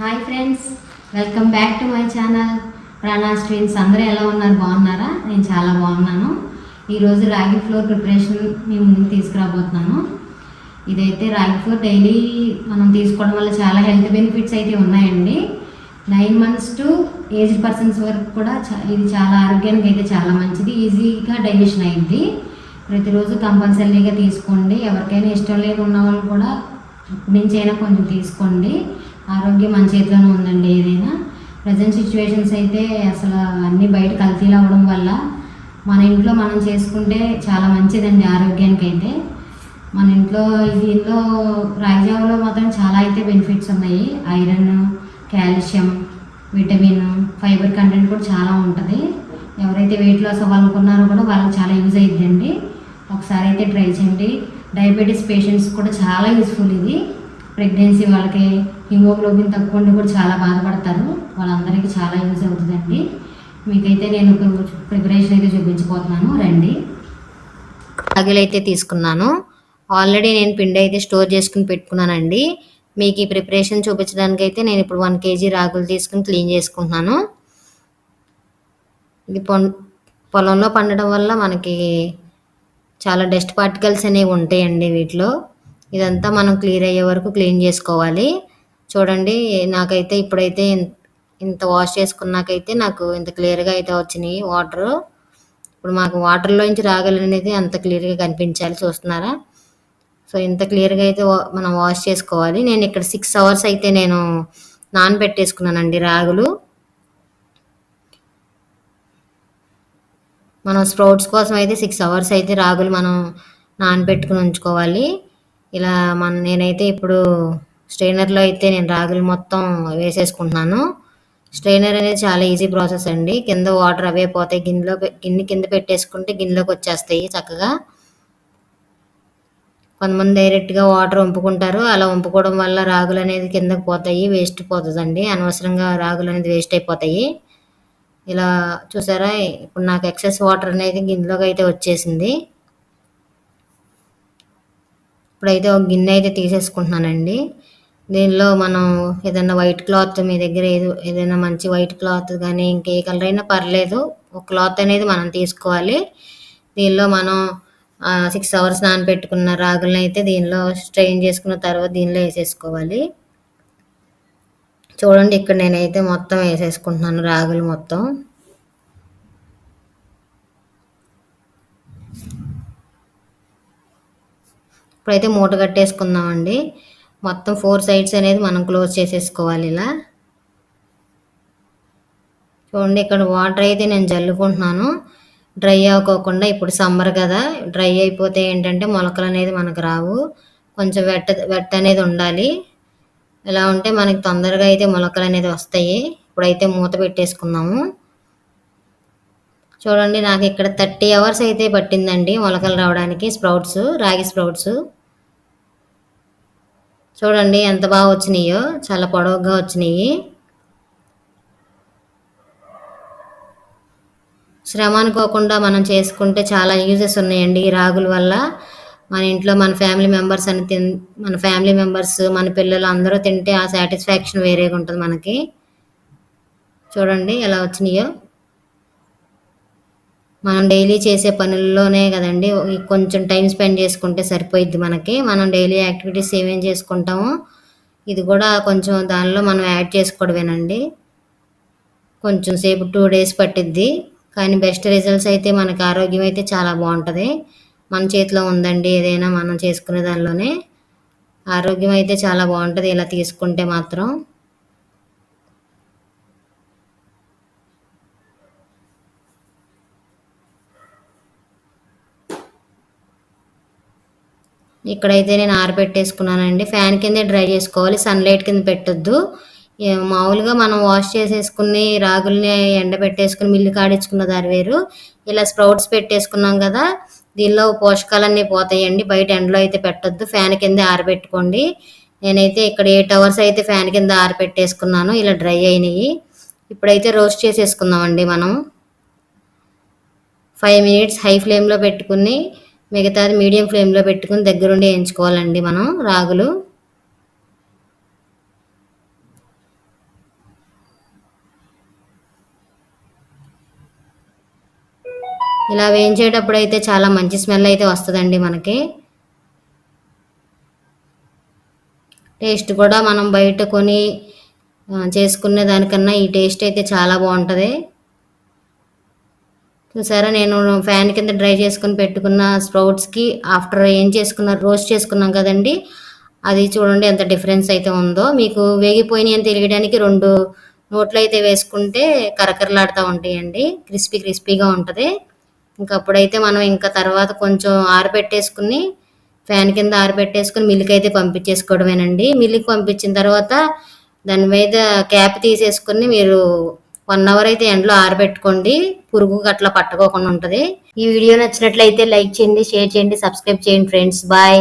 Hi friends welcome back to my channel ప్రాణా స్ట్రీన్స్ అందరూ ఎలా ఉన్నారు? బాగున్నారా? నేను చాలా బాగున్నాను. ఈరోజు రాగి ఫ్లోర్ ప్రిపరేషన్ మీ ముందుకు తీసుకురాబోతున్నాను. ఇదైతే రాగి ఫ్లోర్ డైలీ మనం తీసుకోవడం వల్ల చాలా హెల్త్ బెనిఫిట్స్ అయితే ఉన్నాయండి. Nine months to age persons వరకు కూడా ఇది చాలా ఆరోగ్యానికి అయితే చాలా మంచిది. ఈజీగా డైజెషన్ అయింది. ప్రతిరోజు కంపల్సరీగా తీసుకోండి. ఎవరికైనా ఇష్టం లేని ఉన్న వాళ్ళు కూడా ఇప్పటి అయినా కొంచెం తీసుకోండి. ఆరోగ్యం మన చేతిలోనే ఉందండి ఏదైనా. ప్రజెంట్ సిచ్యువేషన్స్ అయితే అసలు అన్నీ బయట కల్తీలు అవ్వడం వల్ల మన ఇంట్లో మనం చేసుకుంటే చాలా మంచిదండి ఆరోగ్యానికి అయితే మన ఇంట్లో దీనిలో రాగిజావలో మాత్రం చాలా అయితే బెనిఫిట్స్ ఉన్నాయి. Iron calcium vitamin fibre content కూడా చాలా ఉంటుంది. ఎవరైతే వెయిట్ లాస్ అవ్వాలనుకున్నారో కూడా వాళ్ళకి చాలా యూజ్ అయ్యిద్దండి ఒకసారి అయితే ట్రై చేయండి. డయాబెటీస్ పేషెంట్స్ కూడా చాలా యూస్ఫుల్ ఇది. ప్రెగ్నెన్సీ వాళ్ళకి హిమోగ్లోబిన్ తక్కువ ఉండి కూడా చాలా బాధపడతారు. వాళ్ళందరికీ చాలా యూజ్ అవుతుందండి. మీకైతే నేను ప్రిపరేషన్ అయితే చూపించిపోతున్నాను. రండి. రాగులు అయితే తీసుకున్నాను. ఆల్రెడీ నేను పిండి అయితే స్టోర్ చేసుకుని పెట్టుకున్నానండి. మీకు ఈ ప్రిపరేషన్ చూపించడానికి అయితే నేను ఇప్పుడు వన్ కేజీ రాగులు తీసుకుని క్లీన్ చేసుకుంటున్నాను. ఇది పొలంలో పండడం వల్ల మనకి చాలా డస్ట్ పార్టికల్స్ అనేవి ఉంటాయండి వీటిలో. ఇదంతా మనం క్లియర్ అయ్యే వరకు క్లీన్ చేసుకోవాలి. చూడండి నాకైతే ఇప్పుడైతే ఇన్- ఇంత వాష్ చేసుకున్నాకైతే నాకు ఇంత క్లియర్గా అయితే వచ్చినాయి వాటర్. ఇప్పుడు మాకు వాటర్లోంచి రాగలి అనేది అంత క్లియర్గా కనిపించాలి చూస్తున్నారా? సో ఇంత క్లియర్గా అయితే వా- మనం వాష్ చేసుకోవాలి. నేను ఇక్కడ సిక్స్ అవర్స్ అయితే నేను నానబెట్టేసుకున్నానండి రాగులు. మనం స్ప్రౌట్స్ కోసం అయితే సిక్స్ అవర్స్ అయితే రాగులు మనం నానబెట్టుకుని ఉంచుకోవాలి. ఇలా మన నేనైతే ఇప్పుడు స్ట్రైనర్లో అయితే నేను రాగులు మొత్తం వేసేసుకుంటున్నాను. స్ట్రైనర్ అనేది చాలా ఈజీ ప్రాసెస్ అండి. కింద వాటర్ అవే పోతాయి. గిన్నెలో గిన్నె కింద పెట్టేసుకుంటే గిన్నెలోకి వచ్చేస్తాయి చక్కగా. కొంతమంది డైరెక్ట్గా వాటర్ వంపుకుంటారు. అలా వంపుకోవడం వల్ల రాగులు అనేది కిందకి పోతాయి వేస్ట్ పోతుందండి. అనవసరంగా రాగులు అనేది వేస్ట్ అయిపోతాయి. ఇలా చూసారా? ఇప్పుడు నాకు ఎక్సెస్ వాటర్ అనేది గిన్నెలోకి అయితే వచ్చేసింది. ఇప్పుడైతే ఒక గిన్నె అయితే తీసేసుకుంటున్నానండి. దీనిలో మనం ఏదైనా వైట్ క్లాత్ మీ దగ్గర ఏదో ఏదైనా మంచి వైట్ క్లాత్ కానీ ఇంకే కలర్ అయినా పర్లేదు ఒక క్లాత్ అనేది మనం తీసుకోవాలి. దీనిలో మనం సిక్స్ అవర్స్ నానబెట్టుకున్న రాగులను అయితే దీనిలో స్ట్రెయిన్ చేసుకున్న తర్వాత దీనిలో వేసేసుకోవాలి. చూడండి ఇక్కడ నేనైతే మొత్తం వేసేసుకుంటున్నాను రాగులు మొత్తం. ఇప్పుడైతే మూట కట్టేసుకుందామండి. మొత్తం ఫోర్ సైడ్స్ అనేది మనం క్లోజ్ చేసేసుకోవాలి ఇలా. చూడండి ఇక్కడ వాటర్ అయితే నేను జల్లుకుంటున్నాను. డ్రై అవ్వకోకుండా ఇప్పుడు సమ్మర్ కదా డ్రై అయిపోతే ఏంటంటే మొలకలు అనేది మనకు రావు. కొంచెం వెట్ట వెట్ట అనేది ఉండాలి. ఇలా ఉంటే మనకి తొందరగా అయితే మొలకలు అనేది వస్తాయి. ఇప్పుడైతే మూత పెట్టేసుకుందాము. చూడండి నాకు ఇక్కడ థర్టీ అవర్స్ అయితే పట్టిందండి మొలకలు రావడానికి స్ప్రౌట్స్ రాగి స్ప్రౌట్స్. చూడండి ఎంత బాగా వచ్చినాయో చాలా పొడవుగా వచ్చినాయి. శ్రమ అనుకోకుండా మనం చేసుకుంటే చాలా యూజెస్ ఉన్నాయండి ఈ రాగుల వల్ల. మన ఇంట్లో మన ఫ్యామిలీ మెంబర్స్ అని తిన్ మన ఫ్యామిలీ మెంబర్స్ మన పిల్లలు అందరూ తింటే ఆ సాటిస్ఫాక్షన్ వేరేగా ఉంటుంది మనకి. చూడండి ఎలా వచ్చినాయో. మనం డైలీ చేసే పనుల్లోనే కదండి కొంచెం టైం స్పెండ్ చేసుకుంటే సరిపోయిద్ది మనకి. మనం డైలీ యాక్టివిటీస్ ఏమేం చేసుకుంటామో ఇది కూడా కొంచెం దానిలో మనం యాడ్ చేసుకోవడమేనండి. కొంచెం సేపు టూ డేస్ పట్టిద్ది. కానీ బెస్ట్ రిజల్ట్స్ అయితే మనకి ఆరోగ్యం అయితే చాలా బాగుంటుంది. మన చేతిలో ఉందండి ఏదైనా మనం చేసుకునే దానిలోనే. ఆరోగ్యం అయితే చాలా బాగుంటుంది ఇలా తీసుకుంటే మాత్రం. ఇక్కడైతే నేను ఆరబెట్టేసుకున్నానండి ఫ్యాన్ కిందే డ్రై చేసుకోవాలి. సన్లైట్ కింద పెట్టొద్దు. మామూలుగా మనం వాష్ చేసేసుకుని రాగుల్ని ఎండబెట్టేసుకుని మిల్లు కాడించుకున్న దారి వేరు. ఇలా స్ప్రౌట్స్ పెట్టేసుకున్నాం కదా దీనిలో పోషకాలన్నీ పోతాయండి. బయట ఎండలో అయితే పెట్టొద్దు. ఫ్యాన్ కింద ఆరబెట్టుకోండి నేనైతే ఇక్కడ ఎయిట్ అవర్స్ అయితే ఫ్యాన్ కింద ఆరబెట్టేసుకున్నాను ఇలా డ్రై అయినాయి. ఇప్పుడైతే రోస్ట్ చేసేసుకుందామండి మనం. ఫైవ్ మినిట్స్ హై ఫ్లేమ్లో పెట్టుకుని మిగతాది మీడియం ఫ్లేమ్లో పెట్టుకుని దగ్గరుండి వేయించుకోవాలండి మనం రాగులు. ఇలా వేయించేటప్పుడు అయితే చాలా మంచి స్మెల్ అయితే వస్తుందండి మనకి. టేస్ట్ కూడా మనం బయట కొని చేసుకునే దానికన్నా ఈ టేస్ట్ అయితే చాలా బాగుంటుంది. చూసారా నేను ఫ్యాన్ కింద డ్రై చేసుకుని పెట్టుకున్న స్ప్రౌట్స్కి ఆఫ్టర్ ఏం చేసుకున్న రోస్ట్ చేసుకున్నాం కదండి. అది చూడండి ఎంత డిఫరెన్స్ అయితే ఉందో. మీకు వేగిపోయినాయి అని తెలియడానికి రెండు నోట్లు అయితే వేసుకుంటే కరకరలాడుతూ ఉంటాయండి. క్రిస్పీ క్రిస్పీగా ఉంటుంది. ఇంకా అప్పుడైతే మనం ఇంకా తర్వాత కొంచెం ఆరబెట్టేసుకుని ఫ్యాన్ కింద ఆరబెట్టేసుకుని మిల్క్ అయితే పంపించేసుకోవడమేనండి. మిల్క్ పంపించిన తర్వాత దాని మీద క్యాప్ తీసేసుకుని మీరు వన్ అవర్ అయితే ఎండలో ఆరబెట్టుకోండి. పురుగు గట్ల పట్టుకోకుండా ఉంటుంది. ఈ వీడియో నచ్చినట్లయితే లైక్ చేయండి షేర్ చేయండి సబ్స్క్రైబ్ చేయండి ఫ్రెండ్స్. బాయ్.